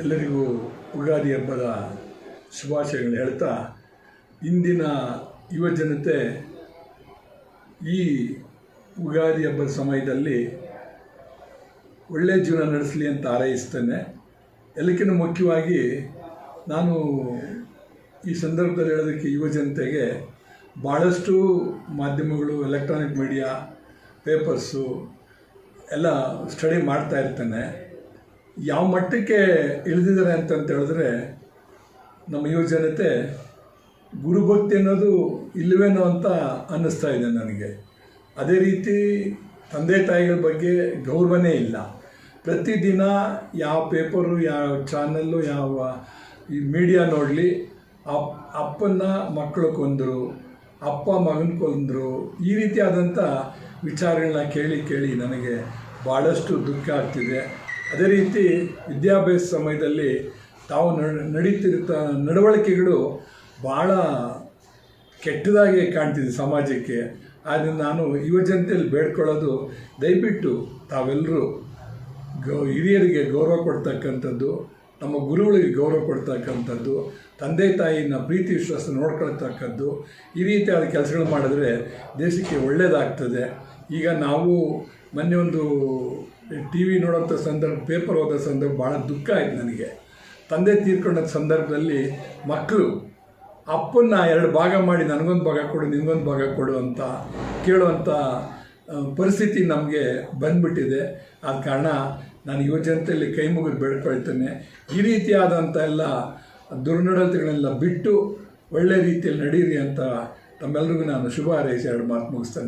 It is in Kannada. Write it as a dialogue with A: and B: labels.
A: ಎಲ್ಲರಿಗೂ ಯುಗಾದಿ ಹಬ್ಬದ ಶುಭಾಶಯಗಳು ಹೇಳ್ತಾ, ಇಂದಿನ ಯುವ ಜನತೆ ಈ ಯುಗಾದಿ ಹಬ್ಬದ ಸಮಯದಲ್ಲಿ ಒಳ್ಳೆಯ ಜೀವನ ನಡೆಸಲಿ ಅಂತ ಹಾರೈಸ್ತೇನೆ. ಎಲ್ಲಕ್ಕಿಂತ ಮುಖ್ಯವಾಗಿ ನಾನು ಈ ಸಂದರ್ಭದಲ್ಲಿ ಹೇಳೋದಕ್ಕೆ ಯುವ ಜನತೆಗೆ ಭಾಳಷ್ಟು ಮಾಧ್ಯಮಗಳು ಎಲೆಕ್ಟ್ರಾನಿಕ್ ಮೀಡಿಯಾ ಪೇಪರ್ಸು ಎಲ್ಲ ಸ್ಟಡಿ ಮಾಡ್ತಾ ಇರ್ತೇನೆ. ಯಾವ ಮಟ್ಟಕ್ಕೆ ಇಳಿದಿದ್ದಾರೆ ಅಂತಂತ ಹೇಳಿದ್ರೆ, ನಮ್ಮ ಯುವ ಜನತೆ ಗುರುಭಕ್ತಿ ಅನ್ನೋದು ಇಲ್ಲವೇನೋ ಅಂತ ಅನ್ನಿಸ್ತಾ ಇದೆ ನನಗೆ. ಅದೇ ರೀತಿ ತಂದೆ ತಾಯಿಗಳ ಬಗ್ಗೆ ಗೌರವನೇ ಇಲ್ಲ. ಪ್ರತಿದಿನ ಯಾವ ಪೇಪರು, ಯಾವ ಚಾನಲ್ಲು, ಯಾವ ಈ ಮೀಡಿಯಾ ನೋಡಲಿ, ಅಪ್ ಅಪ್ಪನ ಮಕ್ಕಳು ಕೊಂದರು, ಅಪ್ಪ ಮಗನ ಕೊಂದರು, ಈ ರೀತಿಯಾದಂಥ ವಿಚಾರಗಳನ್ನ ಕೇಳಿ ಕೇಳಿ ನನಗೆ ಭಾಳಷ್ಟು ದುಃಖ ಆಗ್ತಿದೆ. ಅದೇ ರೀತಿ ವಿದ್ಯಾಭ್ಯಾಸ ಸಮಯದಲ್ಲಿ ತಾವು ನಡ್- ನಡೀತಿರ್ತ ನಡವಳಿಕೆಗಳು ಭಾಳ ಕೆಟ್ಟದಾಗಿ ಕಾಣ್ತಿದೆ ಸಮಾಜಕ್ಕೆ. ಆದರೆ ನಾನು ಯುವ ಜನತೆಯಲ್ಲಿ ಬೇಡ್ಕೊಳ್ಳೋದು ದಯವಿಟ್ಟು ತಾವೆಲ್ಲರೂ ಗೌ, ಹಿರಿಯರಿಗೆ ಗೌರವ ಕೊಡ್ತಕ್ಕಂಥದ್ದು, ನಮ್ಮ ಗುರುಗಳಿಗೆ ಗೌರವ ಕೊಡ್ತಕ್ಕಂಥದ್ದು, ತಂದೆ ತಾಯಿನ ಪ್ರೀತಿ ವಿಶ್ವಾಸ ನೋಡ್ಕೊಳ್ತಕ್ಕದ್ದು ಈ ರೀತಿಯಾದ ಕೆಲಸಗಳು ಮಾಡಿದ್ರೆ ದೇಶಕ್ಕೆ ಒಳ್ಳೆಯದಾಗ್ತದೆ ಈಗ ನಾವು ಮೊನ್ನೆ ಒಂದು ಟಿ ವಿ ನೋಡೋಂಥ ಸಂದರ್ಭ, ಪೇಪರ್ ಓದೋ ಸಂದರ್ಭ ಭಾಳ ದುಃಖ ಆಯಿತು ನನಗೆ. ತಂದೆ ತೀರ್ಕೊಂಡ ಸಂದರ್ಭದಲ್ಲಿ ಮಕ್ಕಳು, ಅಪ್ಪನ್ನ ಎರಡು ಭಾಗ ಮಾಡಿ ನನಗೊಂದು ಭಾಗ ಕೊಡು, ನಿನಗೊಂದು ಭಾಗ ಕೊಡು ಅಂತ ಕೇಳುವಂಥ ಪರಿಸ್ಥಿತಿ ನಮಗೆ ಬಂದ್ಬಿಟ್ಟಿದೆ. ಆದ ಕಾರಣ ನಾನು ಯುವ ಜನತೆಯಲ್ಲಿ ಕೈ ಮುಗಿದು ಬೇಡ್ಕೊಳ್ತೇನೆ. ಈ ರೀತಿಯಾದಂಥ ಎಲ್ಲ ದುರ್ನಡತೆಗಳನ್ನೆಲ್ಲ ಬಿಟ್ಟು ಒಳ್ಳೆ ರೀತಿಯಲ್ಲಿ ನಡೀರಿ ಅಂತ ತಮ್ಮೆಲ್ಲರಿಗೂ ನಾನು ಶುಭ ಹಾರೈಸಿ, ಎರಡು ಮಾತು ಮುಗಿಸ್ತೇನೆ.